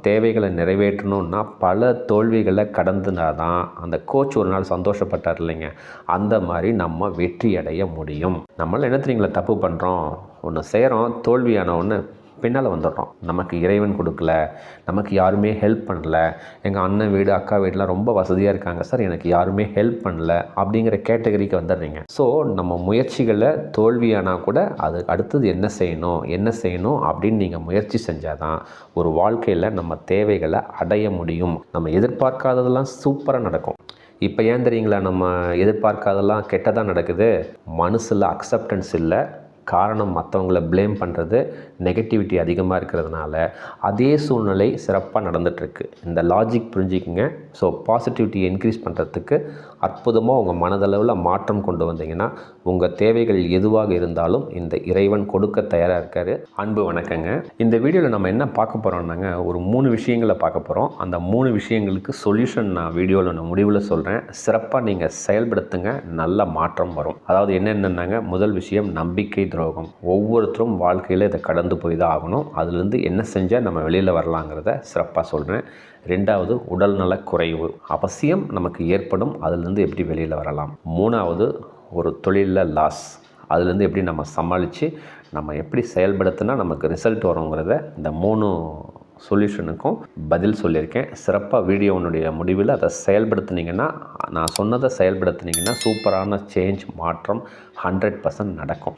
தேவைகளை நிறைவேற்றணும்னா பல தோல்விகளை கடந்துனா தான் அந்த கோச் ஒரு நாள் சந்தோஷப்பட்டார் இல்லைங்க. அந்த மாதிரி நம்ம வெற்றி அடைய முடியும். நம்மள என்ன தெரியுங்களா தப்பு பண்ணுறோம் ஒன்று செய்கிறோம் தோல்வியான ஒன்று பின்னால் வந்துடுறோம். நமக்கு இறைவன் கொடுக்கல நமக்கு யாருமே ஹெல்ப் பண்ணல எங்கள் அண்ணன் வீடு அக்கா வீடுலாம் ரொம்ப வசதியாக இருக்காங்க. சார் எனக்கு யாருமே ஹெல்ப் பண்ணல அப்படிங்கிற கேட்டகரிக்கு வந்துடுறீங்க. ஸோ நம்ம முயற்சிகளை தோல்வியானால் கூட அது அடுத்தது என்ன செய்யணும் என்ன செய்யணும் அப்படின்னு நீங்கள் முயற்சி செஞ்சால் தான் ஒரு வாழ்க்கையில் நம்ம தேவைகளை அடைய முடியும். நம்ம எதிர்பார்க்காததெல்லாம் சூப்பராக நடக்கும். இப்போ ஏன் தெரியுங்களா? நம்ம எதிர்பார்க்காதெல்லாம் கெட்டதாக நடக்குது. மனசில் அக்செப்டன்ஸ் இல்லை காரணம் மற்றவங்கள ப்ளேம் பண்ணுறது நெகட்டிவிட்டி அதிகமாக இருக்கிறதுனால அதே சூழ்நிலை சிறப்பாக நடந்துகிட்ருக்கு இந்த லாஜிக் புரிஞ்சுக்குங்க. ஸோ பாசிட்டிவிட்டி இன்க்ரீஸ் பண்ணுறதுக்கு அற்புதமாக உங்கள் மனதளவில் மாற்றம் கொண்டு வந்தீங்கன்னா உங்கள் தேவைகள் எதுவாக இருந்தாலும் இந்த இறைவன் கொடுக்க தயாராக இருக்கார். அன்பு வணக்கங்க. இந்த வீடியோவில் நம்ம என்ன பார்க்க போகிறோம்னாங்க ஒரு மூணு விஷயங்களை பார்க்க போகிறோம் அந்த மூணு விஷயங்களுக்கு சொல்யூஷன் நான் வீடியோவில் நான் முடிவில் சொல்கிறேன் சிறப்பாக நீங்கள் செயல்படுத்துங்க நல்ல மாற்றம் வரும். அதாவது என்னென்னன்னாங்க முதல் விஷயம் நம்பிக்கை துரோகம். ஒவ்வொருத்தரும் வாழ்க்கையில் இதை கடந்து போய் தான் ஆகணும். அதுலேருந்து என்ன செஞ்சால் நம்ம வெளியில் வரலாங்கிறத சிறப்பாக சொல்கிறேன் ரெண்டாவது உடல்நல குறைவு அவசியம் நமக்கு ஏற்படும் அதுலேருந்து எப்படி வெளியில் வரலாம்? மூணாவது ஒரு தொழிலில் லாஸ் அதுலேருந்து எப்படி நம்ம சமாளித்து நம்ம எப்படி செயல்படுத்தினா நமக்கு ரிசல்ட் வருங்கிறத இந்த மூணு சொல்யூஷனுக்கும் பதில் சொல்லியிருக்கேன். சிறப்பாக வீடியோனுடைய முடிவில் அதை செயல்படுத்தினீங்கன்னா நான் சொன்னதை செயல்படுத்தினீங்கன்னா சூப்பரான சேஞ்ச் மாற்றம் ஹண்ட்ரட் பர்சன்ட் நடக்கும்.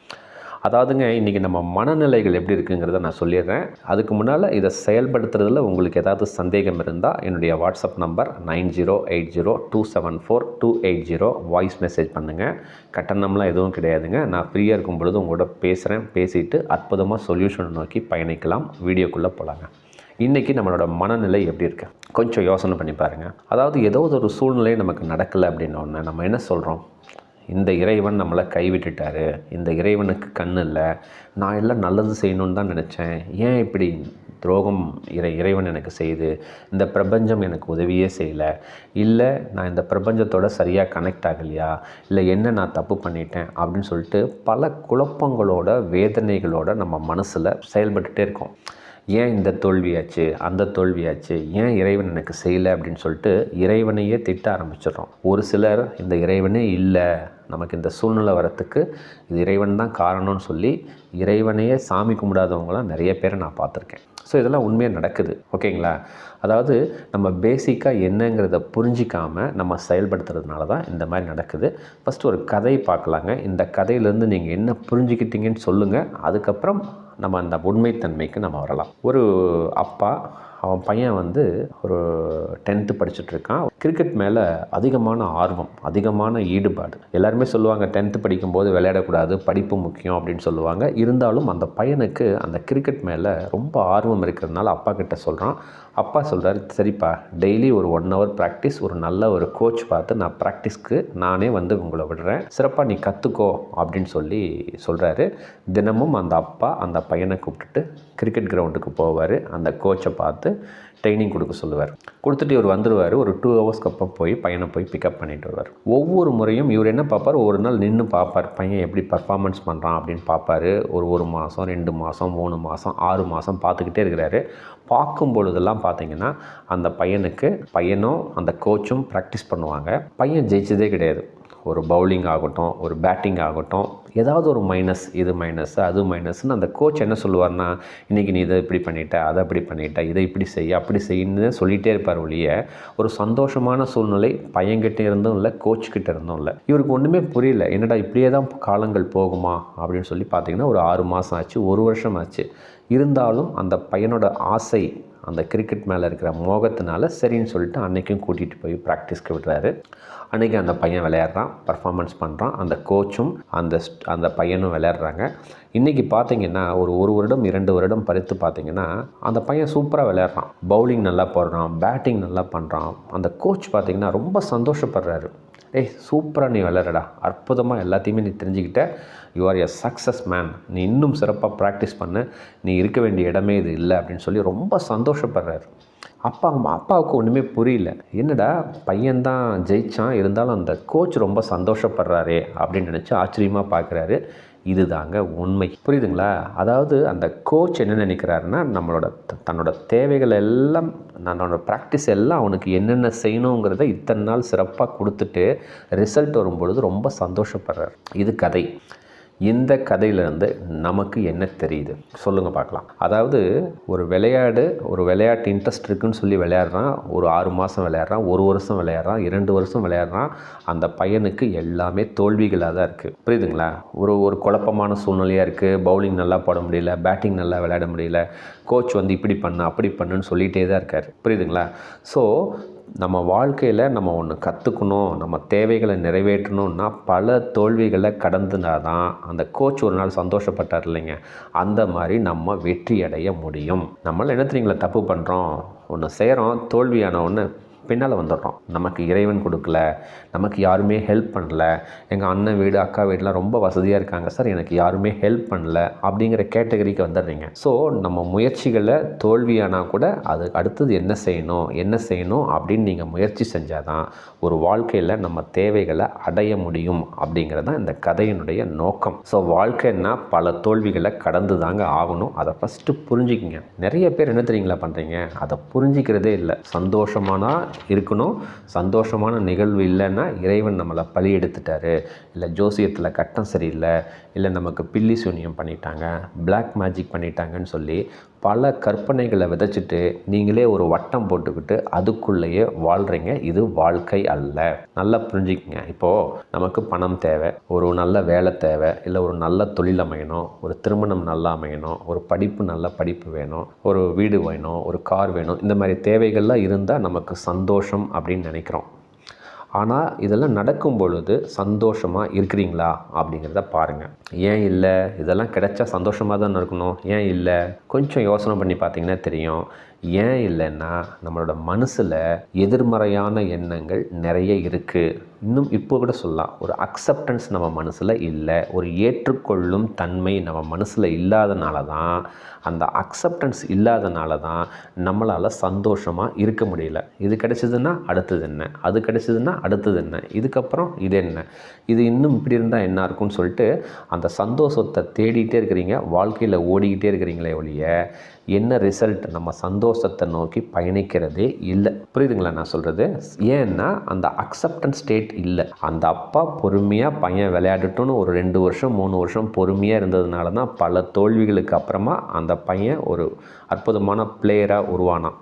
அதாவதுங்க இன்றைக்கி நம்ம மனநிலைகள் எப்படி இருக்குங்கிறத நான் சொல்லிடுறேன். அதுக்கு முன்னால் இதை செயல்படுத்துறதுல உங்களுக்கு ஏதாவது சந்தேகம் இருந்தால் என்னுடைய WhatsApp number nine zero eight zero two seven four two eight zero voice message பண்ணுங்கள் கட்டணம்லாம் எதுவும் கிடையாதுங்க. நான் ஃப்ரீயாக இருக்கும் பொழுது உங்களோட பேசுகிறேன் பேசிட்டு அற்புதமாக சொல்யூஷன் நோக்கி பயணிக்கலாம். வீடியோக்குள்ளே போகலாங்க இன்றைக்கி நம்மளோட மனநிலை எப்படி இருக்கு? கொஞ்சம் யோசனை பண்ணி பாருங்கள் அதாவது ஏதோ ஒரு சூழ்நிலை நமக்கு நடக்கலை அப்படின்னோடனே நம்ம என்ன சொல்கிறோம் இந்த இறைவன் நம்மளை கைவிட்டுட்டாரு. இந்த இறைவனுக்கு கண் இல்லை. நான் எல்லாம் நல்லது செய்யணும்னு தான் நினச்சேன். ஏன் இப்படி துரோகம் இறை இறைவன் எனக்கு செய்யுது இந்த பிரபஞ்சம் எனக்கு உதவியே செய்யலை? இல்லை நான் இந்த பிரபஞ்சத்தோட சரியாக கனெக்ட் ஆகலையா? இல்லை என்ன நான் தப்பு பண்ணிட்டேன்? அப்படின்னு சொல்லிட்டு பல குழப்பங்களோட வேதனைகளோட நம்ம மனசில் செயல்பட்டுகிட்டே இருக்கோம். ஏன் இந்த தோல்வியாச்சு? அந்த தோல்வியாச்சு. ஏன் இறைவன் எனக்கு செய்யலை? அப்படின்னு சொல்லிட்டு இறைவனையே திட்ட ஆரம்பிச்சிடுறோம். ஒரு சிலர் இந்த இறைவனே இல்லை. நமக்கு இந்த சூழ்நிலை வரத்துக்கு இது இறைவன் தான் காரணம்னு சொல்லி இறைவனையே சாமி கும்பிடாதவங்களாம் நிறைய பேரை நான் பார்த்துருக்கேன். ஸோ இதெல்லாம் உண்மையாக நடக்குது. ஓகேங்களா அதாவது நம்ம பேசிக்காக என்னங்கிறத புரிஞ்சிக்காமல் நம்ம செயல்படுத்துறதுனால தான் இந்த மாதிரி நடக்குது. ஃபஸ்ட்டு ஒரு கதை பார்க்கலாங்க. இந்த கதையிலேருந்து நீங்கள் என்ன புரிஞ்சுக்கிட்டீங்கன்னு சொல்லுங்கள் அதுக்கப்புறம் நம்ம அந்த உண்மைத்தன்மைக்கு நம்ம வரலாம். ஒரு அப்பா அவன் பையன் வந்து ஒரு டென்த்து படிச்சுட்ருக்கான். கிரிக்கெட் மேலே அதிகமான ஆர்வம் அதிகமான ஈடுபாடு. எல்லாருமே சொல்லுவாங்க டென்த்து படிக்கும்போது விளையாடக்கூடாது படிப்பு முக்கியம் அப்படின்னு சொல்லுவாங்க. இருந்தாலும் அந்த பையனுக்கு அந்த கிரிக்கெட் மேலே ரொம்ப ஆர்வம் இருக்கிறதுனால அப்பா கிட்ட சொல்கிறான் அப்பா சொல்கிறார் சரிப்பா டெய்லி ஒரு ஒன் ஹவர் ப்ராக்டிஸ் ஒரு நல்ல ஒரு கோச் பார்த்து நான் ப்ராக்டிஸ்க்கு நானே வந்து உங்களை விடுறேன். சிறப்பாக நீ கற்றுக்கோ அப்படின்னு சொல்லி சொல்கிறாரு தினமும் அந்த அப்பா அந்த பையனை கூப்பிட்டுட்டு கிரிக்கெட் கிரவுண்டுக்கு போவார். அந்த கோச்சை பார்த்து ட்ரைனிங் கொடுக்க சொல்லுவார். கொடுத்துட்டு இவர் வந்துடுவார் ஒரு டூ ஹவர்ஸ்க்கு அப்புறம் போய் பையனை போய் பிக்கப் பண்ணிட்டு வருவார். ஒவ்வொரு முறையும் இவர் என்ன பார்ப்பார்? ஒரு நாள் நின்று பார்ப்பார். பையன் எப்படி பர்ஃபார்மன்ஸ் பண்ணுறான் அப்படின்னு பார்ப்பார். ஒரு ஒரு மாதம் ரெண்டு மாதம் மூணு மாதம் ஆறு மாதம் பார்த்துக்கிட்டே இருக்கிறாரு. பார்க்கும் பொழுதெல்லாம் பார்த்தீங்கன்னா அந்த பையனுக்கு பையனும் அந்த கோச்சும் ப்ராக்டிஸ் பண்ணுவாங்க. பையன் ஜெயிச்சதே கிடையாது. ஒரு பவுலிங் ஆகட்டும் ஒரு பேட்டிங் ஆகட்டும் ஏதாவது ஒரு மைனஸ் இது மைனஸ் அது மைனஸ்னு அந்த கோச் என்ன சொல்லுவார்னா இன்றைக்கி நீ இதை இப்படி பண்ணிட்ட அதை அப்படி பண்ணிட்ட இதை இப்படி செய் அப்படி செய்யுன்னு சொல்லிகிட்டே இருப்பார் ஒழிய ஒரு சந்தோஷமான சூழ்நிலை பையன்கிட்ட இருந்தும் இல்லை கோச் இருந்தும் இல்லை. இவருக்கு ஒன்றுமே புரியல என்னடா இப்படியே தான் காலங்கள் போகுமா? அப்படின்னு சொல்லி பார்த்தீங்கன்னா ஒரு ஆறு மாதம் ஆச்சு ஒரு வருஷம் ஆச்சு. இருந்தாலும் அந்த பையனோட ஆசை அந்த கிரிக்கெட் மேலே இருக்கிற மோகத்தினால சரின்னு சொல்லிட்டு அன்றைக்கும் கூட்டிகிட்டு போய் ப்ராக்டிஸ்க்கு விடுறாரு. அன்றைக்கி அந்த பையன் விளையாடுறான் பர்ஃபார்மன்ஸ் பண்ணுறான் அந்த கோச்சும் அந்த அந்த பையனும் விளையாடுறாங்க. இன்றைக்கி பார்த்தீங்கன்னா ஒரு ஒரு வருடம் இரண்டு வருடம் பறித்து பார்த்தீங்கன்னா அந்த பையன் சூப்பராக விளையாடுறான். பவுலிங் நல்லா போடுறான் பேட்டிங் நல்லா பண்ணுறான் அந்த கோச் பார்த்தீங்கன்னா ரொம்ப சந்தோஷப்படுறாரு. ஏய் சூப்பராக நீ விளையாடுடா அற்புதமாக எல்லாத்தையுமே நீ தெரிஞ்சுக்கிட்ட. You are a success man நீ இன்னும் சிறப்பாக ப்ராக்டிஸ் பண்ணு. நீ இருக்க வேண்டிய இடமே இது இல்லை அப்படின்னு சொல்லி ரொம்ப சந்தோஷப்படுறாரு. அப்பா அப்பாவுக்கு ஒன்றுமே புரியல. என்னடா பையன்தான் ஜெயிச்சான். இருந்தாலும் அந்த கோச் ரொம்ப சந்தோஷப்படுறாரே அப்படின்னு நினச்சி ஆச்சரியமாக பார்க்குறாரு இதுதாங்க உண்மை. புரியுதுங்களா? அதாவது அந்த கோச் என்ன நினைக்கிறாருன்னா நம்மளோட த- தன்னோட தேவைகள் எல்லாம் நம்மளோட ப்ராக்டிஸ் எல்லாம் அவனுக்கு என்னென்ன செய்யணுங்கிறத இத்தனை நாள் சிறப்பாக கொடுத்துட்டு ரிசல்ட் வரும்பொழுது ரொம்ப சந்தோஷப்படுறார். இது கதை. இந்த கதையிலேருந்து நமக்கு என்ன தெரியுது? சொல்லுங்கள் பார்க்கலாம். அதாவது ஒரு விளையாடு ஒரு விளையாட்டு இன்ட்ரெஸ்ட் இருக்குன்னு சொல்லி விளையாடுறான் ஒரு ஆறு மாதம் விளையாடுறான் ஒரு வருஷம் விளையாடுறான் இரண்டு வருஷம் விளையாடுறான் அந்த பையனுக்கு எல்லாமே தோல்விகளாக தான் இருக்குது புரியுதுங்களா? ஒரு ஒரு குழப்பமான சூழ்நிலையாக இருக்குது பவுலிங் நல்லா போட முடியல பேட்டிங் நல்லா விளையாட முடியல கோச் வந்து இப்படி பண்ணு அப்படி பண்ணுன்னு சொல்லிகிட்டே தான் இருக்கார். புரியுதுங்களா? ஸோ நம்ம வாழ்க்கையில் நம்ம ஒன்று கற்றுக்கணும் நம்ம தேவைகளை நிறைவேற்றணும்னா பல தோல்விகளை கடந்துனா தான் அந்த கோச் ஒரு நாள் சந்தோஷப்பட்டார் இல்லைங்க. அந்த மாதிரி நம்ம வெற்றி அடைய முடியும். நம்மள என்ன தெரியுங்களா தப்பு பண்ணுறோம் ஒன்று செய்கிறோம் தோல்வியான ஒன்று பின்னால் வந்துடுறோம். நமக்கு இறைவன் கொடுக்கல நமக்கு யாருமே ஹெல்ப் பண்ணல எங்கள் அண்ணன் வீடு அக்கா வீடெலாம் ரொம்ப வசதியாக இருக்காங்க. சார் எனக்கு யாருமே ஹெல்ப் பண்ணல அப்படிங்கிற கேட்டகரிக்கு வந்துடுறீங்க. ஸோ நம்ம முயற்சிகளை தோல்வியானால் கூட அது அடுத்தது என்ன செய்யணும் என்ன செய்யணும் அப்படின்னு நீங்கள் முயற்சி செஞ்சால் தான் ஒரு வாழ்க்கையில் நம்ம தேவைகளை அடைய முடியும் அப்படிங்கிறது தான் இந்த கதையினுடைய நோக்கம். ஸோ வாழ்க்கைன்னா பல தோல்விகளை கடந்து தாங்க ஆகணும். அதை ஃபஸ்ட்டு புரிஞ்சுக்கிங்க. நிறைய பேர் என்ன தெரியுங்களா பண்ணுறீங்க அதை புரிஞ்சிக்கிறதே இல்லை. சந்தோஷமானா இருக்கணும். சந்தோஷமான நிகழ்வு இல்லைன்னா இறைவன் நம்மளை பழி எடுத்துட்டாரு. இல்லை ஜோசியத்தில் கட்டம் சரியில்லை. இல்லை நமக்கு பில்லி சூனியம் பண்ணிட்டாங்க. பிளாக் மேஜிக் பண்ணிட்டாங்கன்னு சொல்லி பல கற்பனைகளை விதைச்சிட்டு நீங்களே ஒரு வட்டம் போட்டுக்கிட்டு அதுக்குள்ளேயே வாழ்கிறீங்க இது வாழ்க்கை அல்ல. நல்லா புரிஞ்சுக்கங்க. இப்போது நமக்கு பணம் தேவை ஒரு நல்ல வேலை தேவை இல்லை ஒரு நல்ல தொழில் அமையணும் ஒரு திருமணம் நல்லா அமையணும் ஒரு படிப்பு நல்ல படிப்பு வேணும் ஒரு வீடு வேணும் ஒரு கார் வேணும் இந்த மாதிரி தேவைகள்லாம் இருந்தால் நமக்கு சந்தோஷம் அப்படின்னு நினைக்கிறோம். ஆனால் இதெல்லாம் நடக்கும் பொழுது சந்தோஷமாக இருக்கிறீங்களா? அப்படிங்கிறத பாருங்கள் ஏன் இல்லை? இதெல்லாம் கிடைச்சா சந்தோஷமாக தான் இருக்கணும். ஏன் இல்லை? கொஞ்சம் யோசனை பண்ணி பார்த்தீங்கன்னா தெரியும். ஏன் இல்லைன்னா நம்மளோட மனசில் எதிர்மறையான எண்ணங்கள் நிறைய இருக்குது இன்னும் இப்போ கூட சொல்லலாம். ஒரு அக்செப்டன்ஸ் நம்ம மனசில் இல்லை. ஒரு ஏற்றுக்கொள்ளும் தன்மை நம்ம மனசில் இல்லாதனால தான் அந்த அக்செப்டன்ஸ் இல்லாதனால தான் நம்மளால் சந்தோஷமாக இருக்க முடியல. இது கிடைச்சதுன்னா அடுத்தது என்ன? அது கிடைச்சதுன்னா அடுத்தது என்ன? இதுக்கப்புறம் இது என்ன? இது இன்னும் இப்படி இருந்தால் என்ன இருக்கும்னு சொல்லிட்டு அந்த சந்தோஷத்தை தேடிகிட்டே இருக்கிறீங்க. வாழ்க்கையில் ஓடிக்கிட்டே இருக்கிறீங்களே ஒழிய என்ன ரிசல்ட் நம்ம சந்தோஷத்தை நோக்கி பயணிக்கிறதே இல்லை. புரியுதுங்களா நான் சொல்கிறது ஏன்னா அந்த அக்செப்டன்ஸ் ஸ்டேட் இல்லை. அந்த அப்பா பொறுமையாக பையன் விளையாடட்டும்னு ஒரு ரெண்டு வருஷம் மூணு வருஷம் பொறுமையாக இருந்ததுனால தான் பல தோல்விகளுக்கு அப்புறமா அந்த பையன் ஒரு அற்புதமான பிளேயராக உருவானான்.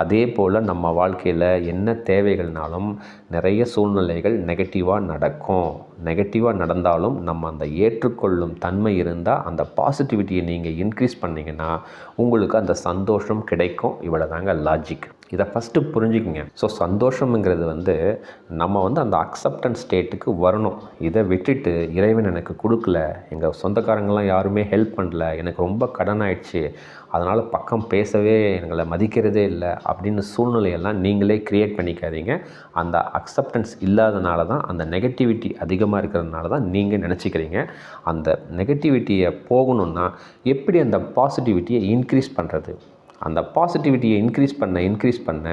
அதே போல் நம்ம வாழ்க்கையில் என்ன தேவைகள்னாலும் நிறைய சூழ்நிலைகள் நெகட்டிவாக நடக்கும். நெகட்டிவாக நடந்தாலும் நம்ம அந்த ஏற்றுக்கொள்ளும் தன்மை இருந்தால் அந்த பாசிட்டிவிட்டியை நீங்கள் இன்க்ரீஸ் பண்ணிங்கன்னா உங்களுக்கு அந்த சந்தோஷம் கிடைக்கும். இவ்வளோ தாங்க லாஜிக் இதை ஃபஸ்ட்டு புரிஞ்சுக்குங்க. ஸோ சந்தோஷம்ங்கிறது வந்து நம்ம வந்து அந்த அக்செப்டன்ஸ் ஸ்டேட்டுக்கு வரணும். இதை விட்டுட்டு இறைவன் எனக்கு கொடுக்கல எங்கள் சொந்தக்காரங்களாம் யாருமே ஹெல்ப் பண்ணல எனக்கு ரொம்ப கடன் ஆயிடுச்சு அதனால் பக்கம் பேசவே எங்களை மதிக்கிறதே இல்லை அப்படின்னு சூழ்நிலையெல்லாம் நீங்களே க்ரியேட் பண்ணிக்காதீங்க. அந்த அக்செப்டன்ஸ் இல்லாதனால தான் அந்த நெகட்டிவிட்டி அதிகமாக இருக்கிறதுனால தான் நீங்கள் நினச்சிக்கிறீங்க. அந்த நெகட்டிவிட்டியை போகணுன்னா எப்படி அந்த பாசிட்டிவிட்டியை இன்க்ரீஸ் பண்ணுறது அந்த பாசிட்டிவிட்டியை இன்க்ரீஸ் பண்ண இன்க்ரீஸ் பண்ண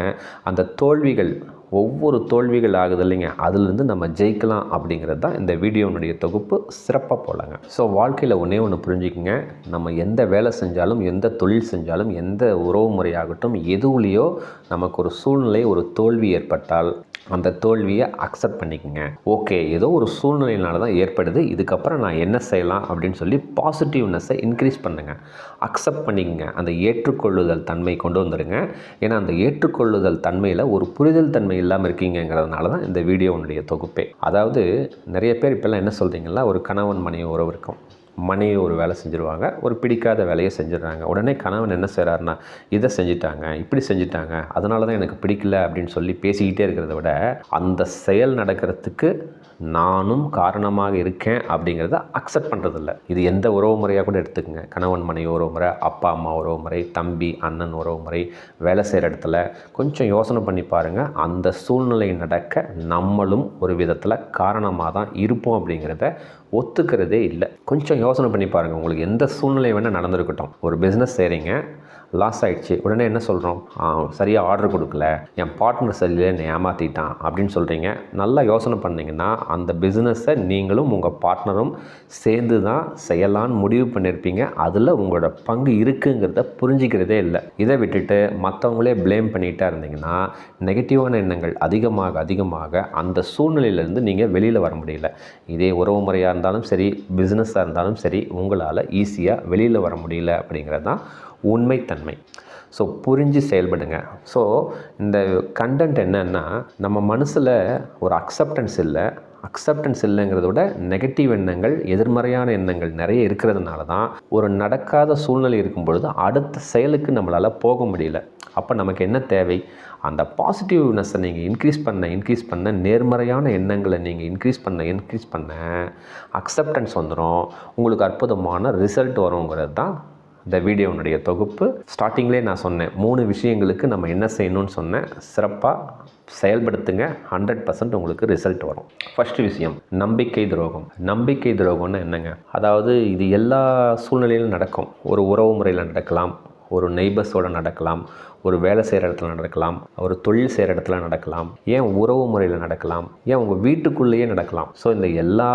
அந்த தோல்விகள் ஒவ்வொரு தோல்விகள் ஆகுது இல்லைங்க. அதுலேருந்து நம்ம ஜெயிக்கலாம் அப்படிங்கிறது தான் இந்த வீடியோனுடைய தொகுப்பு. சிறப்பாக போகலாங்க ஸோ வாழ்க்கையில் ஒன்றே ஒன்று புரிஞ்சுக்கங்க. நம்ம எந்த வேலை செஞ்சாலும் எந்த தொழில் செஞ்சாலும் எந்த உறவு முறையாகட்டும் எதுவுலேயோ நமக்கு ஒரு சூழ்நிலை ஒரு தோல்வி ஏற்பட்டால் அந்த தோல்வியை அக்செப்ட் பண்ணிக்கோங்க. ஓகே ஏதோ ஒரு சூழ்நிலையினால தான் ஏற்படுது. இதுக்கப்புறம் நான் என்ன செய்யலாம் அப்படின்னு சொல்லி பாசிட்டிவ்னஸை இன்க்ரீஸ் பண்ணுங்கள் அக்செப்ட் பண்ணிக்கங்க. அந்த ஏற்றுக்கொள்ளுதல் தன்மை கொண்டு வந்துடுங்க ஏன்னா அந்த ஏற்றுக்கொள்ளுதல் தன்மையில் ஒரு புரிதல் தன்மை இல்லாமல் இருக்கீங்கிறதுனால தான் இந்த வீடியோனுடைய தொகுப்பே. அதாவது நிறைய பேர் இப்போல்லாம் என்ன சொல்கிறீங்களா ஒரு கணவன் மனைவி உறவு இருக்கும். மனைவி ஒரு வேலை செஞ்சுருவாங்க ஒரு பிடிக்காத வேலையை செஞ்சிடுறாங்க. உடனே கணவன் என்ன செய்கிறாருன்னா இதை செஞ்சிட்டாங்க இப்படி செஞ்சிட்டாங்க அதனால தான் எனக்கு பிடிக்கல அப்படின்னு சொல்லி பேசிக்கிட்டே இருக்கிறத விட அந்த செயல் நடக்கிறதுக்கு நானும் காரணமாக இருக்கேன் அப்படிங்கிறத அக்செப்ட் பண்ணுறதில்ல இது எந்த உறவு முறையாக கூட எடுத்துக்கங்க. கணவன் மனைவி உறவு முறை அப்பா அம்மா உறவு முறை தம்பி அண்ணன் உறவு முறை வேலை செய்கிற இடத்துல கொஞ்சம் யோசனை பண்ணி பாருங்கள் அந்த சூழ்நிலை நடக்க நம்மளும் ஒரு விதத்தில் காரணமாக தான் இருப்போம் அப்படிங்கிறத ஒத்துக்கிறதே இல்லை. கொஞ்சம் யோசனை பண்ணி பாருங்கள் உங்களுக்கு எந்த சூழ்நிலை வேணால் நடந்திருக்கட்டும். ஒரு பிஸ்னஸ் செய்கிறீங்க லாஸ் ஆகிடுச்சு உடனே என்ன சொல்கிறோம் சரியாக ஆர்டர் கொடுக்கல. என் பார்ட்னர் சரியில்லை என்னை ஏமாற்றிட்டான் அப்படின்னு சொல்கிறீங்க நல்லா யோசனை பண்ணிங்கன்னா அந்த பிஸ்னஸை நீங்களும் உங்கள் பார்ட்னரும் சேர்ந்து தான் செய்யலான்னு முடிவு பண்ணியிருப்பீங்க அதில் உங்களோட பங்கு இருக்குங்கிறத புரிஞ்சிக்கிறதே இல்லை. இதை விட்டுட்டு மற்றவங்களே ப்ளேம் பண்ணிகிட்டா இருந்தீங்கன்னா நெகட்டிவான எண்ணங்கள் அதிகமாக அதிகமாக அந்த சூழ்நிலையிலேருந்து நீங்கள் வெளியில் வர முடியல. இதே உறவு முறையாக இருந்தாலும் சரி பிஸ்னஸாக இருந்தாலும் சரி உங்களால் ஈஸியாக வெளியில் வர முடியல அப்படிங்கிறது தான் உண்மைத்தன்மை. ஸோ புரிஞ்சு செயல்படுங்க. ஸோ இந்த கண்டென்ட் என்னன்னா நம்ம மனசில் ஒரு அக்செப்டன்ஸ் இல்லை. அக்செப்டன்ஸ் இல்லைங்கிறத விட நெகட்டிவ் எண்ணங்கள் எதிர்மறையான எண்ணங்கள் நிறைய இருக்கிறதுனால தான் ஒரு நடக்காத சூழ்நிலை இருக்கும் பொழுது அடுத்த செயலுக்கு நம்மளால் போக முடியல. அப்போ நமக்கு என்ன தேவை? அந்த பாசிட்டிவ்னஸை நீங்கள் இன்க்ரீஸ் பண்ண இன்க்ரீஸ் பண்ண நேர்மறையான எண்ணங்களை நீங்கள் இன்க்ரீஸ் பண்ண இன்க்ரீஸ் பண்ண அக்செப்டன்ஸ் வந்துடும் உங்களுக்கு அற்புதமான ரிசல்ட் வருங்கிறது தான் இந்த வீடியோனுடைய தொகுப்பு. ஸ்டார்டிங்லேயே நான் சொன்னேன் மூணு விஷயங்களுக்கு நம்ம என்ன செய்யணும்னு சொன்னேன். சிறப்பாக செயல்படுத்துங்க ஹண்ட்ரட் பர்சன்ட் உங்களுக்கு ரிசல்ட் வரும். ஃபஸ்ட்டு விஷயம் நம்பிக்கை துரோகம். நம்பிக்கை துரோகம்னு என்னங்க? அதாவது இது எல்லா சூழ்நிலையிலும் நடக்கும். ஒரு உறவு முறையில் நடக்கலாம் ஒரு நெய்பர்ஸோடு நடக்கலாம் ஒரு வேலை செய்கிற இடத்துல நடக்கலாம் ஒரு தொழில் செய்கிற இடத்துல நடக்கலாம் ஏன் உறவு முறையில் நடக்கலாம் ஏன் உங்கள் வீட்டுக்குள்ளேயே நடக்கலாம். ஸோ இந்த எல்லா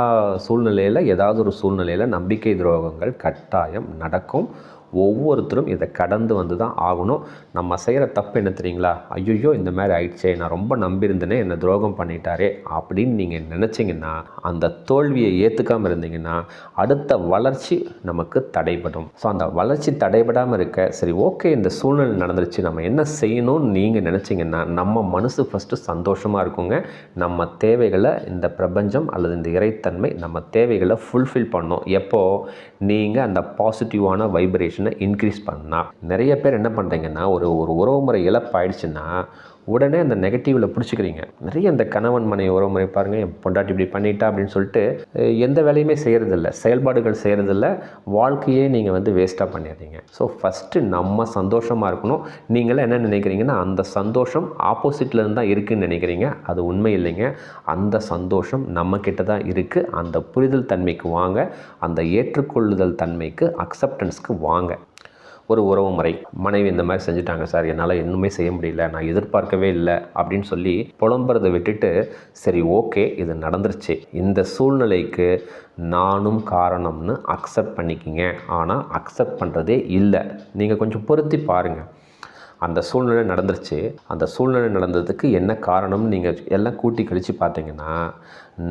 சூழ்நிலையில் ஏதாவது ஒரு சூழ்நிலையில் நம்பிக்கை துரோகங்கள் கட்டாயம் நடக்கும். ஒவ்வொருத்தரும் இதை கடந்து வந்து தான் ஆகணும். நம்ம செய்கிற தப்பு என்ன தெரியுங்களா? ஐயோ இந்த மாதிரி ஆயிடுச்சே நான் ரொம்ப நம்பியிருந்தேனே என்னை துரோகம் பண்ணிட்டாரே அப்படின்னு நீங்கள் நினச்சிங்கன்னா அந்த தோல்வியை ஏற்றுக்காமல் இருந்தீங்கன்னா அடுத்த வளர்ச்சி நமக்கு தடைபடும். ஸோ அந்த வளர்ச்சி தடைபடாமல் இருக்க சரி ஓகே இந்த சூழ்நிலை நடந்துருச்சு நம்ம என்ன செய்யணும்னு நீங்கள் நினச்சிங்கன்னா நம்ம மனசு ஃபஸ்ட்டு சந்தோஷமாக இருக்குங்க. நம்ம தேவைகளை இந்த பிரபஞ்சம் அல்லது இந்த இறைத்தன்மை நம்ம தேவைகளை ஃபுல்ஃபில் பண்ணும். எப்போது நீங்கள் அந்த பாசிட்டிவான வைப்ரேஷனை இன்க்ரீஸ் பண்ணால் நிறைய பேர் என்ன பண்ணுறீங்கன்னா ஒரு ஒரு உறவுமுறை இழப்பாயிடுச்சுன்னா உடனே அந்த நெகட்டிவில் பிடிச்சிக்கிறீங்க. நிறைய இந்த கணவன் மனை உறவுமுறை பாருங்கள் என் பொண்டாட்டி இப்படி பண்ணிட்டா அப்படின்னு சொல்லிட்டு எந்த வேலையுமே செய்கிறதில்ல செயல்பாடுகள் செய்கிறதில்ல வாழ்க்கையே நீங்கள் வந்து வேஸ்ட்டாக பண்ணிடுறீங்க. ஸோ ஃபஸ்ட்டு நம்ம சந்தோஷமாக இருக்கணும். நீங்களாம் என்ன நினைக்கிறீங்கன்னா அந்த சந்தோஷம் ஆப்போசிட்டில் இருந்து தான் இருக்குதுன்னு நினைக்கிறீங்க. அது உண்மை இல்லைங்க. அந்த சந்தோஷம் நம்மக்கிட்ட தான் இருக்குது அந்த புரிதல் தன்மைக்கு வாங்க. அந்த ஏற்றுக்கொள்ளுதல் தன்மைக்கு அக்செப்டன்ஸ்க்கு வாங்க. ஒரு உறவு முறை. மனைவி இந்த மாதிரி செஞ்சுட்டாங்க சார். என்னால் இன்னுமே செய்ய முடியல. நான் எதிர்பார்க்கவே இல்லை அப்படின்னு சொல்லி புலம்புறதை விட்டுட்டு சரி ஓகே இது நடந்துருச்சு. இந்த சூழ்நிலைக்கு நானும் காரணம்னு அக்செப்ட் பண்ணிக்கிங்க. ஆனால் அக்செப்ட் பண்ணுறதே இல்லை. நீங்கள் கொஞ்சம் பொருத்தி பாருங்கள் அந்த சூழ்நிலை நடந்துருச்சு. அந்த சூழ்நிலை நடந்ததுக்கு என்ன காரணம்னு நீங்கள் எல்லாம் கூட்டி கழித்து பார்த்தீங்கன்னா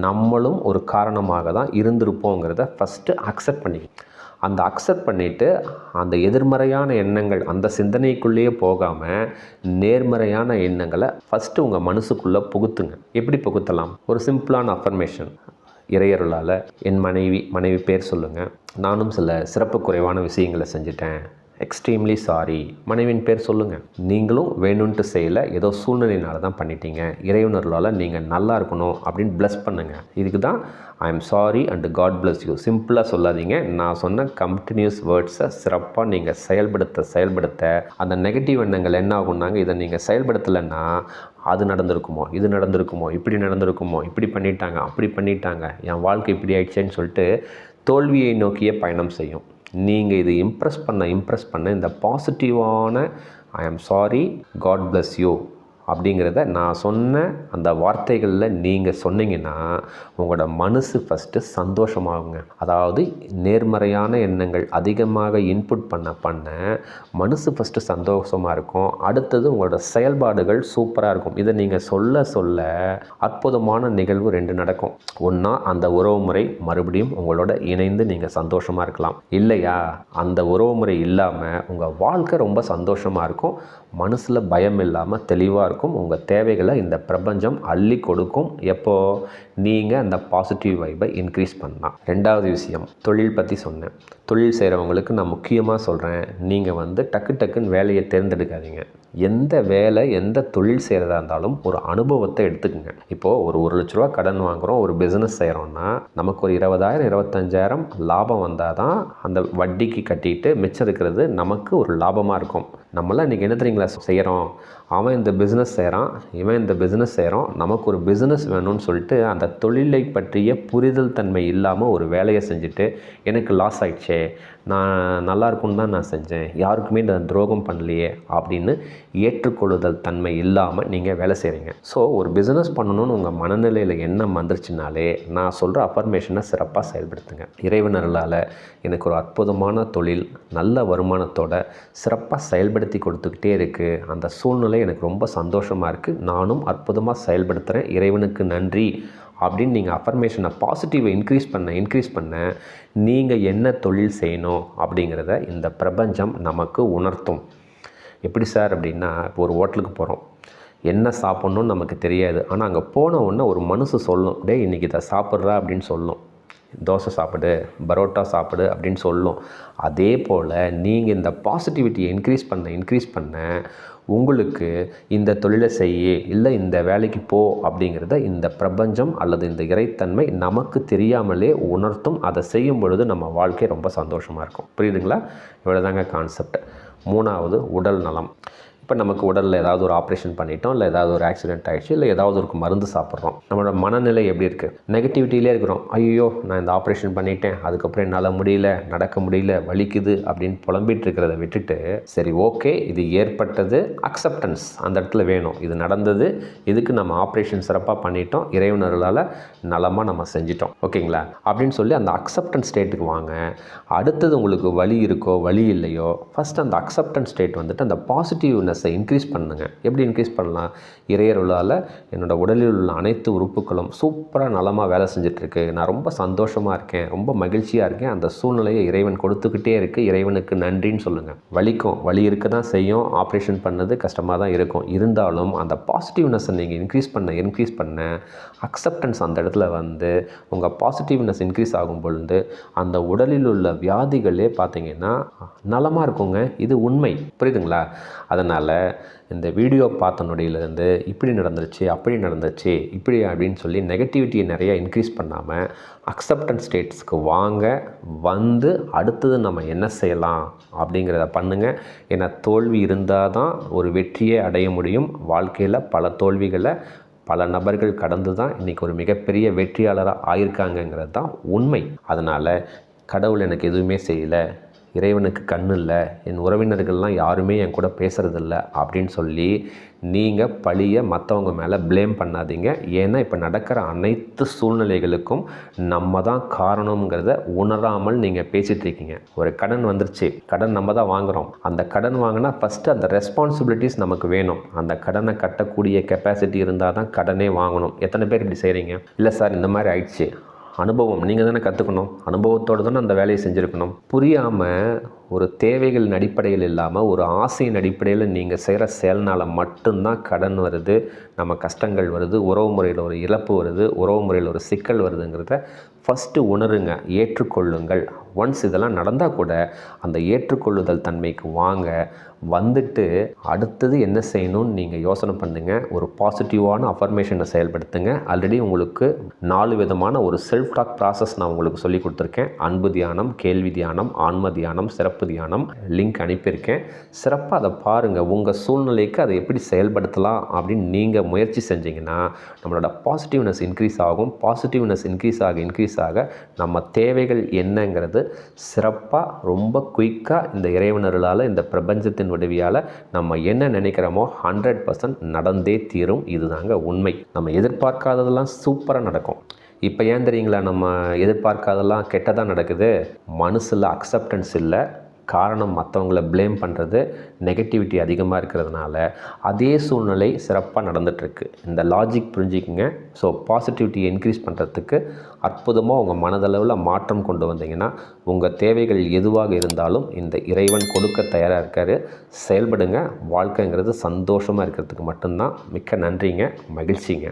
நம்மளும் ஒரு காரணமாக தான் இருந்திருப்போங்கிறத ஃபஸ்ட்டு அக்செப்ட் பண்ணிக்கணும். அந்த அக்செப்ட் பண்ணிவிட்டு அந்த எதிர்மறையான எண்ணங்கள் அந்த சிந்தனைக்குள்ளேயே போகாமல் நேர்மறையான எண்ணங்களை ஃபஸ்ட்டு உங்கள் மனசுக்குள்ளே புகுத்துங்க. எப்படி புகுத்தலாம்? ஒரு சிம்பிளான அஃபர்மேஷன் இறையருளால் என் மனைவி மனைவி பேர் சொல்லுங்கள் நானும் சில சிறப்பு குறைவான விஷயங்களை செஞ்சுட்டேன். எக்ஸ்ட்ரீம்லி சாரி மனைவியின் பேர் சொல்லுங்கள் நீங்களும் வேணும்ன்ட்டு செய்யலை ஏதோ சூழ்நிலையினால தான் பண்ணிட்டீங்க. இறைவனர்களால் நீங்கள் நல்லா இருக்கணும் அப்படின்னு ப்ளஸ் பண்ணுங்கள் இதுக்கு தான் I am sorry and God bless you சிம்பிளாக சொல்லாதீங்க. நான் சொன்ன கண்டினியூஸ் வேர்ட்ஸை சிறப்பாக நீங்கள் செயல்படுத்த செயல்படுத்த அந்த நெகட்டிவ் எண்ணங்கள் என்ன ஆகும்னாங்க இதை நீங்கள் செயல்படுத்தலைன்னா அது நடந்திருக்குமோ? இது நடந்திருக்குமோ? இப்படி நடந்திருக்குமோ? இப்படி பண்ணிட்டாங்க அப்படி பண்ணிட்டாங்க. என் வாழ்க்கை இப்படி ஆயிடுச்சேன்னு சொல்லிட்டு தோல்வியை நோக்கியே பயணம் செய்யும். நீங்கள் இதை இம்ப்ரெஸ் பண்ண இம்ப்ரெஸ் பண்ண இந்த பாசிட்டிவான ஐ am sorry God bless you அப்படிங்கிறத நான் சொன்ன அந்த வார்த்தைகளில் நீங்கள் சொன்னீங்கன்னா உங்களோட மனசு ஃபஸ்ட்டு சந்தோஷமாகுங்க. அதாவது நேர்மறையான எண்ணங்கள் அதிகமாக இன்புட் பண்ண பண்ண மனசு ஃபஸ்ட்டு சந்தோஷமாக இருக்கும். அடுத்தது உங்களோட செயல்பாடுகள் சூப்பராக இருக்கும். இதை நீங்கள் சொல்ல சொல்ல அற்புதமான நிகழ்வு ரெண்டு நடக்கும். ஒன்றா அந்த உறவு முறை மறுபடியும் உங்களோட இணைந்து நீங்கள் சந்தோஷமாக இருக்கலாம். இல்லையா? அந்த உறவு முறை இல்லாமல் உங்கள் வாழ்க்கை ரொம்ப சந்தோஷமாக இருக்கும். மனசில் பயம் இல்லாமல் தெளிவாக இருக்கும். உங்கள் தேவைகளை இந்த பிரபஞ்சம் அள்ளி கொடுக்கும். எப்போது நீங்கள் அந்த பாசிட்டிவ் வைப்பை இன்க்ரீஸ் பண்ணலாம். ரெண்டாவது விஷயம் தொழில் பற்றி சொன்னேன். தொழில் செய்கிறவங்களுக்கு நான் முக்கியமாக சொல்கிறேன் நீங்கள் வந்து டக்கு டக்குன்னு வேலையை தேர்ந்தெடுக்காதீங்க. எந்த வேலை எந்த தொழில் செய்கிறதா இருந்தாலும் ஒரு அனுபவத்தை எடுத்துக்கோங்க. இப்போது ஒரு ஒரு லட்ச ரூபா கடன் வாங்குகிறோம் ஒரு பிஸ்னஸ் செய்கிறோன்னா நமக்கு ஒரு இருபதாயிரம் இருபத்தஞ்சாயிரம் லாபம் வந்தால் தான் அந்த வட்டிக்கு கட்டிட்டு மிச்சம் இருக்கிறது நமக்கு ஒரு லாபமாக இருக்கும். நம்மளாம் இன்றைக்கி என்ன தெரியுங்களா செய்கிறோம் அவன் இந்த பிஸ்னஸ் செய்கிறான் இவன் இந்த பிஸ்னஸ் செய்கிறோம் நமக்கு ஒரு பிஸ்னஸ் வேணும்னு சொல்லிட்டு அந்த தொழிலை பற்றிய புரிதல் தன்மை இல்லாமல் ஒரு வேலையை செஞ்சுட்டு எனக்கு லாஸ் ஆயிடுச்சே. நான் நல்லா இருக்கும்னு தான் நான் செஞ்சேன். யாருக்குமே நான் துரோகம் பண்ணலையே அப்படின்னு ஏற்றுக்கொள்ளுதல் தன்மை இல்லாமல் நீங்கள் வேலை செய்கிறீங்க ஸோ ஒரு பிஸ்னஸ் பண்ணணும்னு உங்கள் மனநிலையில் எண்ணம் வந்துருச்சுனாலே நான் சொல்கிற அஃபர்மேஷனை சிறப்பாக செயல்படுத்துங்க. இறைவனர்களால் எனக்கு ஒரு அற்புதமான தொழில் நல்ல வருமானத்தோட சிறப்பாக செயல்படுத்தி கொடுத்துக்கிட்டே இருக்குது அந்த சூழ்நிலை எனக்கு ரொம்ப சந்தோஷமாக இருக்குது நானும் அற்புதமாக செயல்படுத்துகிறேன் இறைவனுக்கு நன்றி அப்படின்னு நீங்கள் அஃபர்மேஷனை பாசிட்டிவை இன்க்ரீஸ் பண்ண இன்க்ரீஸ் பண்ண நீங்கள் என்ன தொழில் செய்யணும் அப்படிங்கிறத இந்த பிரபஞ்சம் நமக்கு உணர்த்தும். எப்படி சார் அப்படின்னா இப்போ ஒரு ஹோட்டலுக்கு போகிறோம் என்ன சாப்பிட்ணுன்னு நமக்கு தெரியாது. ஆனால் அங்கே போன உடனே ஒரு மனசு சொல்லும் டேய் இன்றைக்கி இதை சாப்பிட்றா அப்படின்னு சொல்லும். தோசை சாப்பிடு பரோட்டா சாப்பிடு அப்படின்னு சொல்லும். அதே போல் நீங்கள் இந்த பாசிட்டிவிட்டியை இன்க்ரீஸ் பண்ண இன்க்ரீஸ் பண்ண உங்களுக்கு இந்த தொழிலை செய்ய இல்லை இந்த வேலைக்கு போ அப்படிங்கிறத இந்த பிரபஞ்சம் அல்லது இந்த இறைத்தன்மை நமக்கு தெரியாமலே உணர்த்தும். அதை செய்யும் பொழுது நம்ம வாழ்க்கை ரொம்ப சந்தோஷமாக இருக்கும். புரியுதுங்களா? இவ்வளோதாங்க கான்செப்ட் மூணாவது உடல் நலம். இப்போ நமக்கு உடலில் ஏதாவது ஒரு ஆப்ரேஷன் பண்ணிட்டோம் இல்லை ஏதாவது ஒரு ஆக்சிடென்ட் ஆகிடுச்சு இல்லை ஏதாவது ஒரு மருந்து சாப்பிட்றோம். நம்மளோட மனநிலை எப்படி இருக்குது நெகட்டிவிட்டியிலே இருக்கிறோம். ஐயோ நான் இந்த ஆப்ரேஷன் பண்ணிட்டேன் அதுக்கப்புறம் என்னால் முடியல நடக்க முடியல வலிக்குது அப்படின்னு புலம்பிட்டு இருக்கிறத விட்டுட்டு சரி ஓகே இது ஏற்பட்டது அக்செப்டன்ஸ் அந்த இடத்துல வேணும். இது நடந்தது இதுக்கு நம்ம ஆப்ரேஷன் சிறப்பாக பண்ணிட்டோம் இறைவனர்களால் நலமாக நம்ம செஞ்சிட்டோம். ஓகேங்களா அப்படின்னு சொல்லி அந்த அக்செப்டன்ஸ் ஸ்டேட்டுக்கு வாங்க. அடுத்தது உங்களுக்கு வலி இருக்கோ வலி இல்லையோ ஃபஸ்ட் அந்த அக்செப்டன்ஸ் ஸ்டேட் வந்துட்டு அந்த பாசிட்டிவ் பாசிட்டிவ்னஸை இன்க்ரீஸ் பண்ணுங்க. எப்படி இன்க்ரீஸ் பண்ணலாம்? இறையருளால் என்னோட உடலில் உள்ள அனைத்து உறுப்புகளும் சூப்பராக நலமாக வேலை செஞ்சிட்ருக்கு. நான் ரொம்ப சந்தோஷமாக இருக்கேன். ரொம்ப மகிழ்ச்சியாக இருக்கேன். அந்த சூழ்நிலையை இறைவன் கொடுத்துக்கிட்டே இருக்குது இறைவனுக்கு நன்றின்னு சொல்லுங்கள் வலிக்கும். வலி இருக்க தான் செய்யும். ஆப்ரேஷன் பண்ணது கஷ்டமாக தான் இருக்கும். இருந்தாலும் அந்த பாசிட்டிவ்னஸை நீங்கள் இன்க்ரீஸ் பண்ண இன்க்ரீஸ் பண்ண அக்செப்டன்ஸ் அந்த இடத்துல வந்து உங்கள் பாசிட்டிவ்னஸ் இன்க்ரீஸ் ஆகும் பொழுது அந்த உடலில் உள்ள வியாதிகளே பார்த்தீங்கன்னா நலமாக இருக்குங்க. இது உண்மை. புரியுதுங்களா? அதனால் இந்த வீடியோ பார்த்த நொடியிலேருந்து இப்படி நடந்துருச்சு அப்படி நடந்துச்சு இப்படி அப்படின்னு சொல்லி நெகட்டிவிட்டியை நிறையா இன்க்ரீஸ் பண்ணாமல் அக்செப்டன்ஸ் ஸ்டேட்ஸ்க்கு வாங்க வந்து அடுத்தது நம்ம என்ன செய்யலாம் அப்படிங்கிறத பண்ணுங்கள் ஏன்னா தோல்வி இருந்தால் தான் ஒரு வெற்றியை அடைய முடியும். வாழ்க்கையில் பல தோல்விகளை பல நபர்கள் கடந்து தான் இன்றைக்கி ஒரு மிகப்பெரிய வெற்றியாளராக ஆயிருக்காங்கங்கிறது தான் உண்மை. அதனால் கடவுள் எனக்கு எதுவுமே செய்யலை. இறைவனுக்கு கண்ணு இல்லை என் உறவினர்கள்லாம் யாருமே என் கூட பேசுகிறதில்ல அப்படின்னு சொல்லி நீங்கள் பழியை மற்றவங்க மேலே ப்ளேம் பண்ணாதீங்க. ஏன்னா இப்போ நடக்கிற அனைத்து சூழ்நிலைகளுக்கும் நம்ம தான் காரணங்கிறத உணராமல் நீங்கள் பேசிகிட்டு இருக்கீங்க. ஒரு கடன் வந்துருச்சு கடன் நம்ம தான் வாங்குகிறோம் அந்த கடன் வாங்கினா ஃபஸ்ட்டு அந்த ரெஸ்பான்சிபிலிட்டிஸ் நமக்கு வேணும். அந்த கடனை கட்டக்கூடிய கெப்பாசிட்டி இருந்தால் தான் கடனே வாங்கணும். எத்தனை பேர் இப்படி செய்கிறீங்க இல்லை சார் இந்த மாதிரி ஆயிடுச்சு. அனுபவம். நீங்கள் தானே கற்றுக்கணும் அனுபவத்தோடு தானே அந்த வேலையை செஞ்சுருக்கணும். புரியாமல் ஒரு தேவைகளின் அடிப்படையில் இல்லாமல் ஒரு ஆசையின் அடிப்படையில் நீங்கள் செய்கிற செயல்னால் மட்டும்தான் கடன் வருது நம்ம கஷ்டங்கள் வருது உறவு முறையில் ஒரு இழப்பு வருது உறவு முறையில் ஒரு சிக்கல் வருதுங்கிறத ஃபஸ்ட்டு உணருங்க ஏற்றுக்கொள்ளுங்கள். ஒன்ஸ் இதெல்லாம் நடந்தால் கூட அந்த ஏற்றுக்கொள்ளுதல் தன்மைக்கு வாங்க வந்துட்டு அடுத்தது என்ன செய்யணும்னு நீங்கள் யோசனை பண்ணுங்கள் ஒரு பாசிட்டிவான அஃபர்மேஷனை செயல்படுத்துங்க. ஆல்ரெடி உங்களுக்கு நாலு விதமான ஒரு செல்ஃப் டாக் ப்ராசஸ் நான் உங்களுக்கு சொல்லி கொடுத்துருக்கேன். அன்பு தியானம் கேள்வி தியானம் ஆன்ம தியானம் சிறப்பு தியானம் லிங்க் அனுப்பியிருக்கேன். சிறப்பாக அதை பாருங்கள் உங்கள் சூழ்நிலைக்கு அதை எப்படி செயல்படுத்தலாம் அப்படின்னு நீங்கள் முயற்சி செஞ்சீங்கன்னா நம்மளோட பாசிட்டிவ்னஸ் இன்க்ரீஸ் ஆகும். பாசிட்டிவ்னஸ் இன்க்ரீஸ் ஆக இன்க்ரீஸ் ஆக நம்ம தேவைகள் என்னங்கிறது சிறப்பாக ரொம்ப குயிக்காக இந்த இறைவனர்களால் இந்த பிரபஞ்சத்தின் உதவியால் நம்ம என்ன நினைக்கிறோமோ ஹண்ட்ரட் பர்சன்ட் நடந்தே தீரும். இதுதாங்க உண்மை. நம்ம எதிர்பார்க்காததெல்லாம் சூப்பராக நடக்கும். இப்போ ஏன் தெரியுங்களா நம்ம எதிர்பார்க்காதெல்லாம் கெட்டதாக நடக்குது? மனசில் அக்செப்டன்ஸ் இல்லை. காரணம் மற்றவங்கள ப்ளேம் பண்ணுறது நெகட்டிவிட்டி அதிகமாக இருக்கிறதுனால. அதே சூழ்நிலை சிறப்பாக நடந்துகிட்ருக்கு இந்த லாஜிக் புரிஞ்சுக்குங்க. ஸோ பாசிட்டிவிட்டியை இன்க்ரீஸ் பண்ணுறதுக்கு அற்புதமாக உங்கள் மனதளவில் மாற்றம் கொண்டு வந்தீங்கன்னா உங்கள் தேவைகள் எதுவாக இருந்தாலும் இந்த இறைவன் கொடுக்க தயாராக இருக்கார். செயல்படுங்க. வாழ்க்கைங்கிறது சந்தோஷமாக இருக்கிறதுக்கு மட்டும்தான். மிக்க நன்றிங்க. மகிழ்ச்சிங்க.